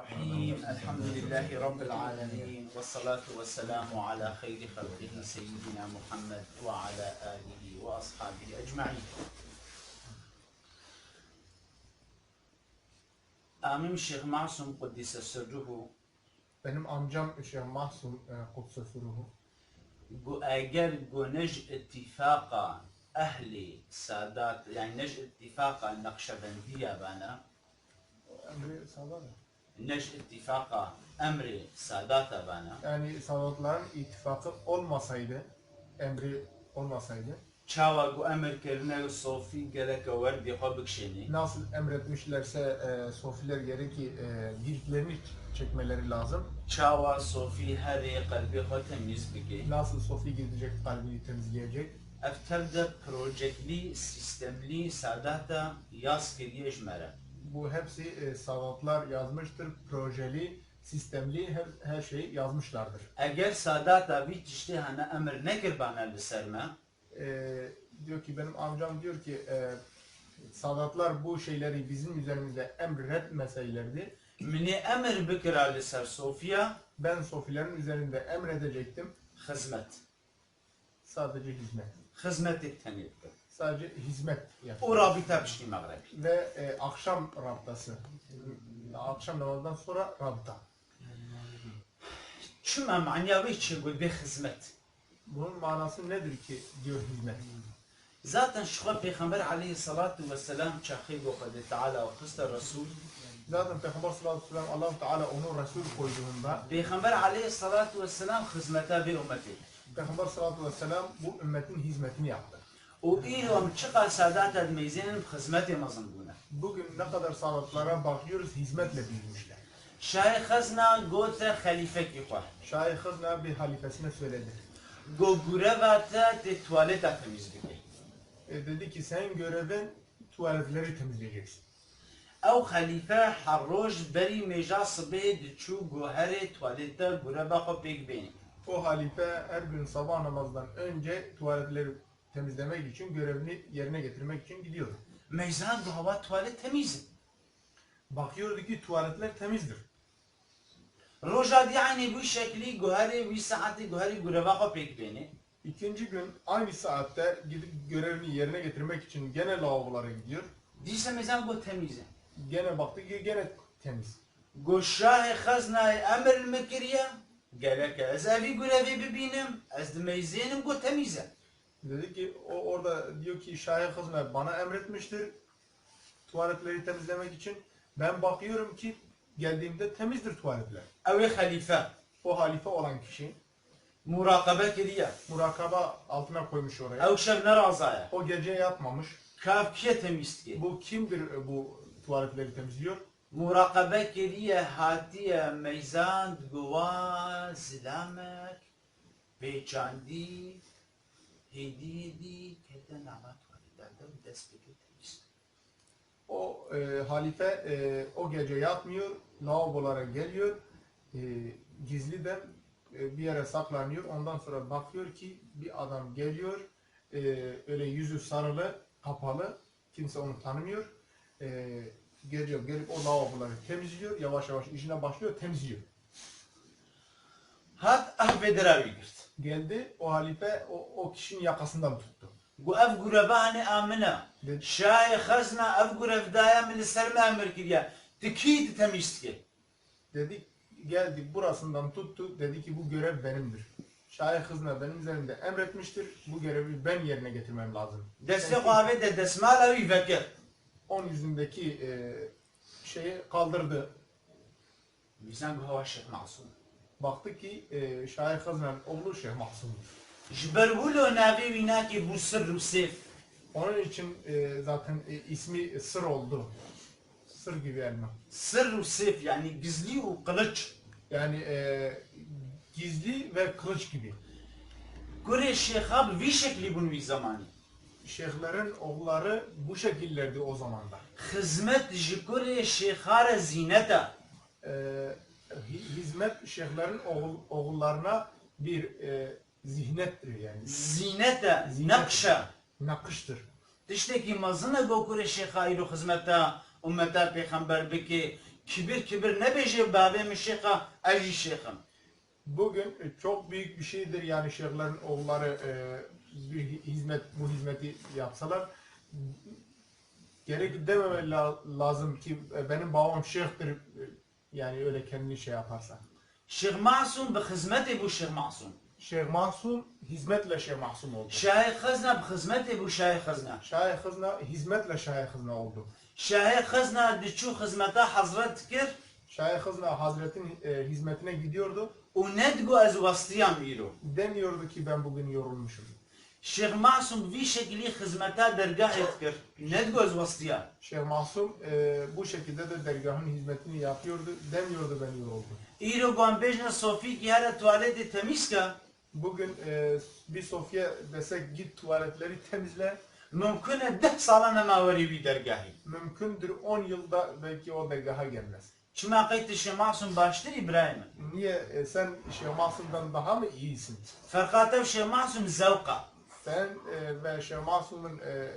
الرحيم. الحمد لله رب العالمين والصلاة والسلام على خير خلقه سيدنا محمد وعلى آله وأصحابه أجمعين. Amim Şeyh Masum Kuddise Sırruhu Benim amcam Şeyh Masum e, Kuddise Sırruhu اگر گنج اتفاقا أهل سادات يعني نج اتفاقا نقشبنديه بانا سادات. Neşr ittifaka emri sadata bana. Yani Sadatların ittifakı olmasaydı, emri olmasaydı. Çava bu emir kerine sofi gereke verdi habik şeni. Nasıl emretmişlerse e, sofiler geri ki e, girdilerini çekmeleri lazım. Çava sofi hadi kalbi ha temiz bige. Nasıl sofi girecek kalbini temizleyecek. Efterde projekli, sistemli sadata yaz kiriye jmere bu hepsi e, Sadatlar yazmıştır. Projeli, sistemli her, her şeyi yazmışlardır. Eğer Sadat'a bir kişi hani emir ne kir bana biserme? E, diyor ki benim amcam diyor ki e, Sadatlar bu şeyleri bizim üzerimizde emret meseleleridir. Mini emir bikir biser Sofya. Ben Sofilerin üzerinde emredecektim. Hizmet. Sadece hizmet. Hizmetlik tanıyordum sadece hizmet yapıyor. O rabita işte Maghreb. Ve e, akşam rabıtası. Akşam namazından sonra rabıta. Çünkü manevi için bu bir hizmet. Bunun manası nedir ki diyor hizmet? Zaten şu Peygamber aleyhissalatu vesselam çakıyı bu kadar Teala ve kısta Resul. Zaten Peygamber sallallahu aleyhi ve sellem Allah-u Teala onu Resul koyduğunda Peygamber aleyhissalatu vesselam hizmete bir ümmeti. Peygamber sallallahu aleyhi ve sellem bu ümmetin hizmetini yaptı. O İlham çıkar saadat edmeyzenin hizmeti mazın buna. Bugün ne kadar saadatlara bakıyoruz hizmetle büyümüşler. Şahi Hazna gote halife ki kwa. Şahi Hızna bir halifesine söyledi. Go gurevata te tuvaleta temiz bike. E, dedi ki sen görevin tuvaletleri temizleyeceksin. Ev halife harroj beri meja sıbih diçu gohere tuvaleta gureva xo pek beni. O halife her gün sabah namazdan önce tuvaletleri temizlemek için, görevini yerine getirmek için gidiyor. Mecran hava tuvalet temiz. Bakıyordu ki tuvaletler temizdir. Rojad yani bu şekli güheri, bir saati güheri göreve kapık beni. İkinci gün aynı saatte gidip görevini yerine getirmek için gene lavabolara gidiyor. Diyse mezan bu temiz. Gene baktı ki gene temiz. Goşah xazna emr mekriye. Gelek ez evi görevi bibinim. Ez de meyzenim bu temize. Dedi ki o orada diyor ki şahin hizmet bana emretmiştir tuvaletleri temizlemek için. Ben bakıyorum ki geldiğimde temizdir tuvaletler. Evi halife. O halife olan kişi. Murakabe kiriye. Murakaba altına koymuş oraya. Ev şevne razaya. O gece yatmamış. Kafiye temizliği. Bu kimdir e, bu tuvaletleri temizliyor? Murakabe kiriye hatiye meyzan guva zilamek beyçandi hediyedi O e, halife e, o gece yatmıyor, lavabolara geliyor, e, gizliden e, bir yere saklanıyor. Ondan sonra bakıyor ki bir adam geliyor, e, öyle yüzü sarılı, kapalı, kimse onu tanımıyor. E, geliyor, gelip o lavaboları temizliyor, yavaş yavaş işine başlıyor, temizliyor. Hat ahvedera bir geldi o halife o, o kişinin yakasından tuttu. Bu ev gurevane amına. Şahi hazna ev gurevdaya min serme emir kiriye. Dikiydi temizki. Dedi geldi burasından tuttu dedi ki bu görev benimdir. Şahi hızna benim üzerimde emretmiştir. Bu görevi ben yerine getirmem lazım. Destek abi de desmala bir vekil. Onun yüzündeki e, şeyi kaldırdı. Bizden bu havaşlık masum. Baktı ki e, Şair Hazmen oğlu Şeyh Mahsun'dur. Ji ber bu lo navê wînakê bû. Onun için e, zaten e, ismi Sır oldu. Sır gibi yani. Sır Rûsêv yani gizli û qiliç. Yani e, gizli ve kılıç gibi. Gurê şeyxa bi vî şeklî bûn wî zamanî. Şeyhlerin oğulları bu şekillerdi o zamanda. Hizmet ji gurê şeyxa re hizmet şeyhlerin oğul, oğullarına bir e, zihnettir yani. Zineta, Zinet. nakşa. Nakıştır. Tişteki mazına gokure şeyhayru hizmeta ummeta peygamber beki kibir kibir ne beje min şêxa ez jî şêxim. Bugün çok büyük bir şeydir yani şeyhlerin oğulları e, bir hizmet bu hizmeti yapsalar gerek dememe la- lazım ki benim babam şeyhtir yani öyle kendini şey yaparsa. Şeyh Masum bi hizmetê bu Şeyh Masum. Şeyh Mahsum hizmetle Şeyh Mahsum oldu. Şahê Xezna bi hizmetê bu Şahê Xezna. Şahi Hızna hizmetle Şahi Hızna oldu. Şahê Xezna diçû hizmeta hazret dikir Şahi Hızna Hazret'in e, hizmetine gidiyordu. û nedgo ez westiyam îro. Demiyordu ki ben bugün yorulmuşum. Şeyh Masum vî şekilî hizmeta dergahê dikir. Nedgo ez westiyam. Şeyh Mahsum e, bu şekilde de dergahın hizmetini yapıyordu. Demiyordu ben yoruldum. îro wan bêjne Sofî ki here tuwaletê temiz ke Bugün e, bir sofya desek git tuvaletleri temizle. mumkin e deh sala nemawerî wî dergahê. Mümkündür 10 yılda belki o dergaha gelmez. Çima qeytê Şeyh Masum baştir İbrahim. Niye? E, sen Şeyh Mahsum'dan daha mı iyisin? Ferqatev Şeyh Masum zevqa. Sen e, ve Şeyh Mahsum'un e,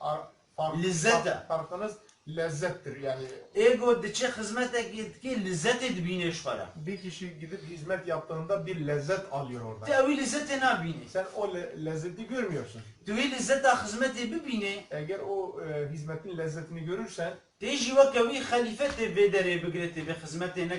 ar- fark, Lezzete. fark- farkınız lezzettir. Yani Ego diçe lezzetê dibîne ji xwe re. bir kişi gidip hizmet yaptığında bir lezzet alıyor orada. Tu ew lezzetê nabînî. Sen o le- lezzeti görmüyorsun. Tu wê lezzeta xizmetê bibînê Eğer o e, hizmetin lezzetini görürsen tê jî weke wî xelîfe tê vê derê bigire tê vê xizmetê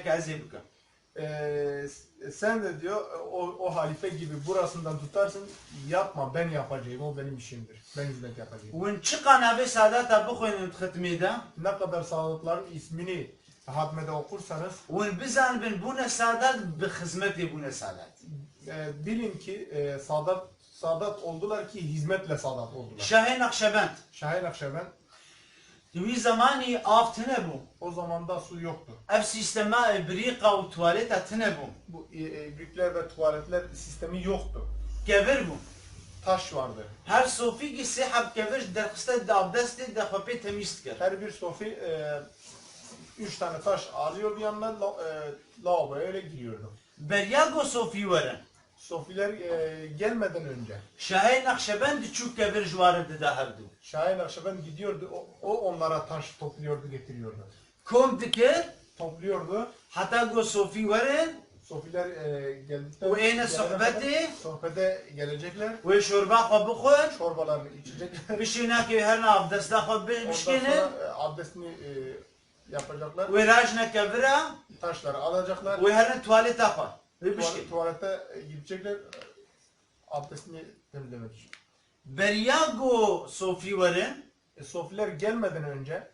e, sen de diyor o, o halife gibi burasından tutarsın yapma ben yapacağım o benim işimdir. Ben hizmet yapacağım. Win çiqa navê sadata bixwînin xitmê de Ne kadar sağlıkların ismini hatmede okursanız win bizanibin bûne sadat bi xizmetê bûne sadat. e, bilin ki e, sadat sadat oldular ki hizmetle sadat oldular. Şahê Nakşebend. Şahin Akşemen Di wî zamanî av tune bû. o zamanda su yoktu. Ev sîstema birîqa û tuvaleta tune bû. Bu e, e, büyükler ve tuvaletler sistemi yoktu. Kevir bû. Taş vardı. Her sofî sê heb kevir derxiste di abdestê de xwepê temiz dikir. Her bir sofi e, üç tane taş alıyordu yanına la, e, lavaboya öyle giriyordu. Beriya got sofî werin. Sofiler e, gelmeden önce çû kevir ji warê dide hevdû. Şahin Akşemen gidiyordu. O, o onlara taş topluyordu getiriyordu. Kom dikir Topluyordu. heta got sofî werin Sofiler e, geldikten gelene sohbetê kadar sohbete gelecekler. wê şorba xwe bixwin Çorbalarını içecekler. bişîneke her nav desta xwe Ondan bişkînin sonra e, abdestini e, yapacaklar. wê rajne kevira Taşları alacaklar. wê herin tuvaleta xwe wê Tuvalet, bişkin. tuvalete e, gidecekler. e, Abdestini temizlemek için. Sofî werin E, sofiler gelmeden önce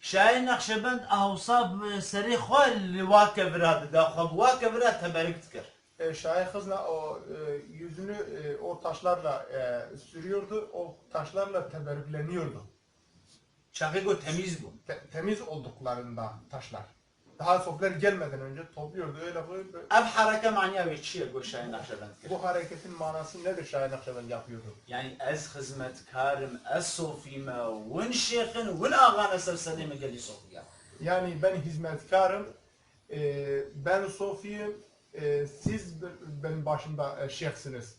Şahê Nakşebend awsa serê xwe li wa kevira dida xwe bi wa kevira teberik dikir. e, Şahin Hızla o e, yüzünü e, o taşlarla e, sürüyordu. O taşlarla teberrükleniyordu. Şahê got temiz bû. Te- temiz olduklarında taşlar. Daha sofiler gelmeden önce topluyordu. Öyle böyle. Ev hareke manya wê çi ye got Şahê Nakşebend dikir. Bu hareketin manası nedir Şahin Akşemen yapıyordu? Yani ez hizmetkarım, ez sofime, win şeyhin, win ağana sersedeme geli sofiya. Yani ben hizmetkarım, e, ben Sofi'yim, e, siz be- benim başımda e, şeyhsiniz.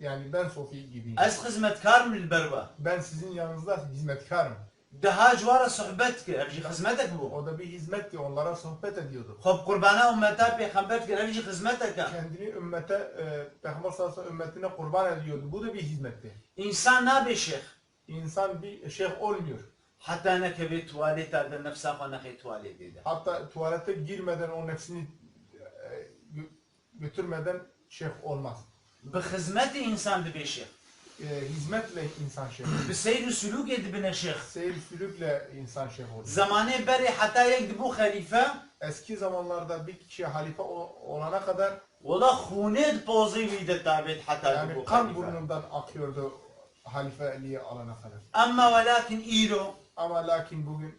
Yani ben Sofi gibiyim. Ez hizmetkarım li berva. Ben sizin yanınızda hizmetkarım. Daha cvara sohbet ki, evci hizmetek bu. O da bir hizmet ki onlara sohbet ediyordu. Xob kurbana ümmeta peygamber ki, evci hizmetek. Kendini ümmete, e, Peygamber sallallahu aleyhi ve sellem ümmetine kurban ediyordu. Bu da bir hizmetti. İnsan nabe şeyh. İnsan bir şeyh olmuyor. Hatta ne kebi tuvaleta da nefsa xo nexe tuvalet dedi. Hatta tuvalete girmeden o nefsini e, gö- götürmeden şeyh olmaz. Bi hizmeti insan dibe şeyh e, hizmetle insan şef olur. Bi seyr sülük edibine şeyh. Seyir sülükle insan şef olur. Zamane beri hatta yekdi bu halife. Eski zamanlarda bir kişi halife olana kadar Valla hunet poziviydi tabet hatta yani bu kan halife. burnundan akıyordu halifeliği alana kadar. Ama ve lakin iro. Ama lakin bugün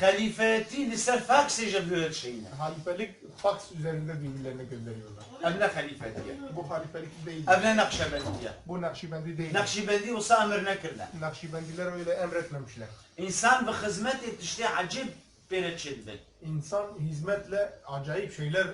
halifeti lisel faks ecebüyor şeyine. halifelik faks üzerinde birbirlerine gönderiyorlar. Hem de halifeti bu halifelik değil. Evle Nakşibendiye. Bu Nakşibendi değil. Nakşibendi olsa emir nekirler. Nakşibendiler öyle emretmemişler. İnsan ve hizmet yetiştiği acip pereçildi. İnsan hizmetle acayip şeyler e,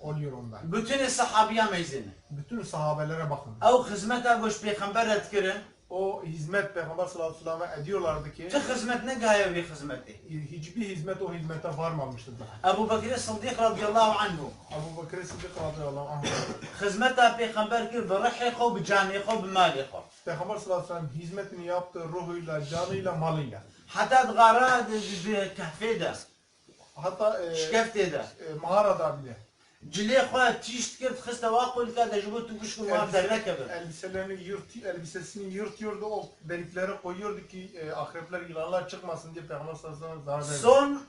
oluyor onda. Bütün sahabiye meyzini. Bütün sahabelere bakın. O hizmete boş peygamber etkirin. O hizmet Peygamber sallallahu aleyhi ve sellem'e ediyorlardı ki. Tüm hizmet ne gaye bir hizmetti? Hiçbir hizmet o hizmete varmamıştır. Ebu Bekir Sıddık radıyallahu anhu. Ebu Bekir Sıddık radıyallahu anhu. Hizmeta peygamber ki bi ruhi xo, bi cani xo, bi mali xo. Peygamber sallallahu aleyhi ve sellem hizmetini yaptı ruhuyla, canıyla, malıyla. Hatta dgara bi kahve de, Hatta e, şkefte de. e, mağarada bile Cilê xwe tişt kir, xiste wa qul ka de ji bo tu kuşkû ma dervekebin. elbiselerini yırt, elbisesini yırtıyordu, o deliklere koyuyordu ki e, akrepler, yılanlar çıkmasın diye Peygamber sallallahu aleyhi ve sellem zarar. Son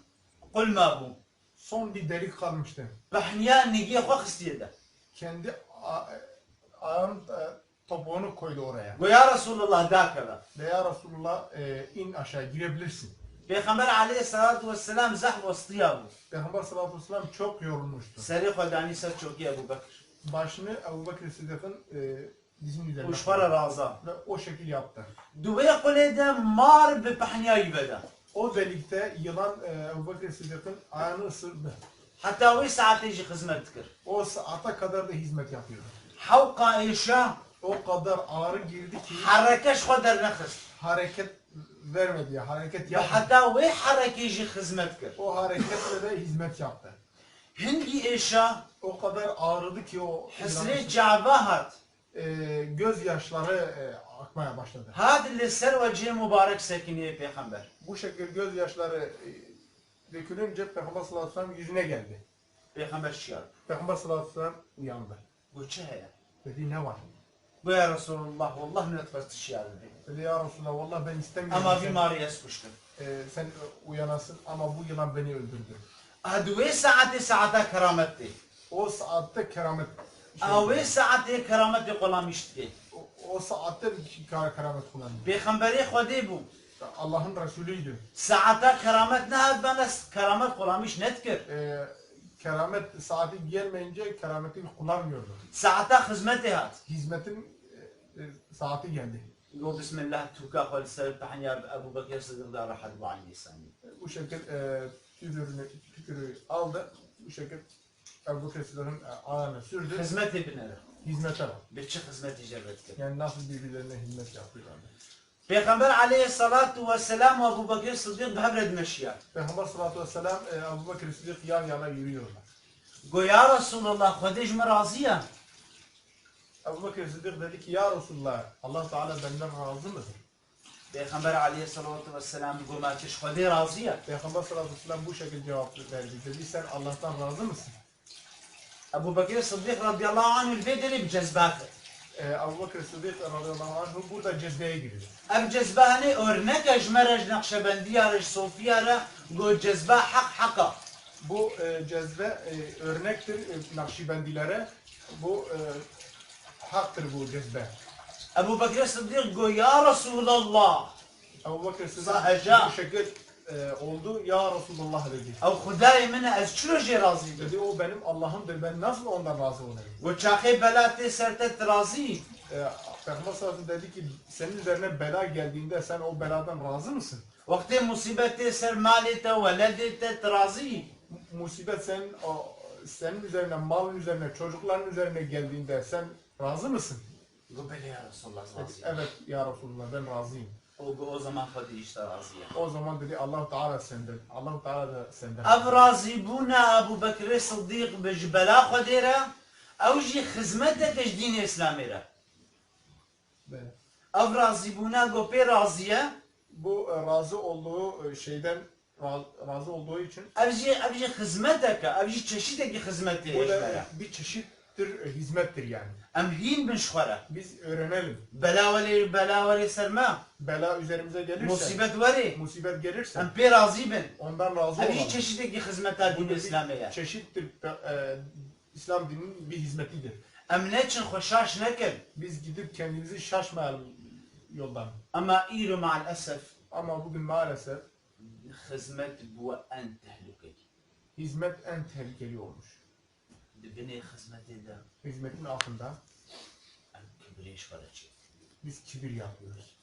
qul ma bu. Son bir delik kalmıştı. Bahniya nigiye xwe xistiye de. Kendi a- ayağının e, topuğunu koydu oraya. Go ya Resulullah dakebe. Ve ya Resulullah e, in aşağı girebilirsin. Peygamber aleyhissalatu vesselam zahv vasıtıya bu. Peygamber sallallahu aleyhi ve sellem çok yorulmuştu. Seri xwedani ser çokiye Ebu Bekir. Başını Ebu Bekir Sıddık'ın e, dizinin üzerine Uşfara razı. ve o şekil yaptı. Duveye qulê de mar bi pahniyayî bede. O delikte yılan e, Ebu Bekir Sıddık'ın ayağını ısırdı. Hatta wê saetê jî xizmet dikir. O saate kadar da hizmet yapıyordu. Hewqa êşa O kadar ağrı girdi ki herekeş xwe dernexist. hareket vermedi ya, hareket Ve yapmadı. hatta wê herekê jî xizmet kir. O hareketle de hizmet yaptı. Hindî êşa O kadar ağrıdı ki o hisrê çava hat. e, gözyaşları e, akmaya başladı. Had li ser wecihê mübarek sekiniyê peygamber. Bu şekilde gözyaşları e, dökülünce Peygamber sallallahu aleyhi ve sellem yüzüne geldi. Peygamber şiar. Peygamber sallallahu aleyhi ve sellem uyandı. Bu çi heye? Dedi ne var? Bu ya Resulullah vallah nutfet şiar dedi. Dedi ya Resulallah vallahi ben istemiyorum. Ama sen, bimariye sıkıştım. e, sen uyanasın ama bu yılan beni öldürdü. Had wê saetê saeta keramettê. O saatte keramet şey- A wê saetê kerametê qulamıştı. o, o saatte keramet kullandı. Peygamberê Xwedê bû. Allah'ın Resulüydü. Saeta keramet ne had bana keramet qulamış netkir. E, keramet saati gelmeyince kerameti kullanmıyordu. Saeta hizmetê hat. Hizmetin e, e, saati geldi. Go bismillah tuka xwe ser pehnya Ebu Bekir Sıddık da rahat bu aynı. Bu şekil e, tükürüğünü, tükürüğü aldı. Bu şekil Ebu Bekir Sıddık'ın e, ayağına sürdü. Hizmet ibnere. Hizmete bak. Bir çi hizmet icabet. Yani nasıl birbirlerine hizmet yapıyorlardı. Peygamber aleyhissalatu vesselam ve Ebu Bekir Sıddık behevred meşiyat. Peygamber sallallahu aleyhi ve sellem Ebu Bekir Sıddık yan yana yürüyorlar. Go ya Resulullah Xwedê ji me razıya. Ebu Bekir Sıddık dedi ki ya Resulullah Allah Teala benden razı mıdır? Peygamber aleyhissalatu vesselam go ma çi Xwedê razıya. Peygamber sallallahu aleyhi ve sellem bu şekilde cevap verdi. Dedi sen Allah'tan razı mısın? Ebu Bekir Sıddık radıyallahu anh vê derê bi cezbakir. E, Ebu Bekir Sıddık radıyallahu anh burada cezbeye giriyor. Ev cezbahane örnek ji me re ji Nakşebendiya re ji Sofiya re go cezba hak haka. Bu e, cezbe e, örnektir e, Nakşibendilere. Bu e, haktır bu cezbe. Ebu Bekir Sıddık go ya Resulallah. Ebu Bekir Sıddık bu şekil e, oldu. Ya Resulullah dedi. Ev Xudayê min ez çilo jê razı bim. Dedi o benim Allah'ımdır. Ben nasıl ondan razı olayım? Go çaxê belatê ser te razı. E, Peygamber sallallahu ve dedi ki senin üzerine bela geldiğinde sen o beladan razı mısın? Wextê musîbetê ser malê te weledê te razı. Mu- Musibet senin o, senin üzerine, malın üzerine, çocukların üzerine geldiğinde sen razı mısın? Go belê ya Resulullah razı. evet ya Resulullah ben razıyım. O go o zaman Xwedê işte razıya. O zaman dedi Allah Teala senden. Allah Teala da senden. Ev razı bûna Ebu Bekir Sıddık bi ji bela Xwedê re ew jî xizmeteke ji dînê İslamê re. Ev razı bûna go pê razıye Bu e, razı olduğu e, şeyden ra- razı olduğu için ev jî ev jî xizmeteke ev jî çeşidekî xizmetê bu ye ji me da re. bir çeşittir e, hizmettir yani. Em hîn bin re. Biz öğrenelim. Bela welê bela welê ser me. Bela üzerimize gelirse, Musibet werê. musibet gelirse Em pê razı bin. ondan razı olalım. çeşidekî xizmeta Bu dînê da bir İslamê ye. çeşittir e, İslam dininin bir hizmetidir. Em neçin xweşaş nekin. Biz gidip kendimizi şaşmayalım yoldan. Ama îro ma'al esef Ama bugün maalesef xizmet bu en tehlikeli. hizmet en tehlikeli olmuş. Dibine xizmetê de Hizmetin altında re çê. biz kibir yapıyoruz.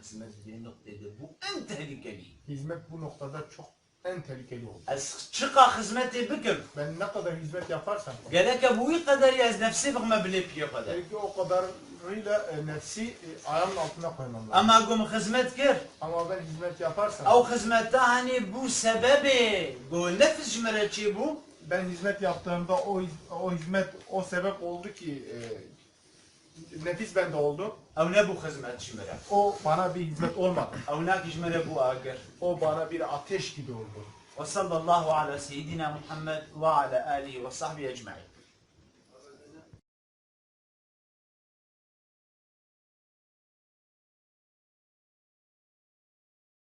Hizmet bir noktaydı bu en tehlikeli. Hizmet bu noktada çok en tehlikeli oldu. Ez çıka hizmeti bikim. Ben ne kadar hizmet yaparsam Gerek bu kadar ez nefsi bıkma bilip yok kadar. belki o kadarıyla e, nefsi e, ayağımın altına koymam lazım. Ama gum hizmet kir. Ama ben hizmet yaparsam Ev hizmette hani bu sebebi bu nefis jmereçi bu ben hizmet yaptığımda o o hizmet o sebep oldu ki e, nefis bende oldu. Ev ne bu hizmet şimere? O bana bir hizmet olmadı. Ev ne hizmere bu agir? O bana bir ateş gibi oldu. Ve sallallahu ala seyyidina Muhammed ve ala alihi ve sahbihi ecmain.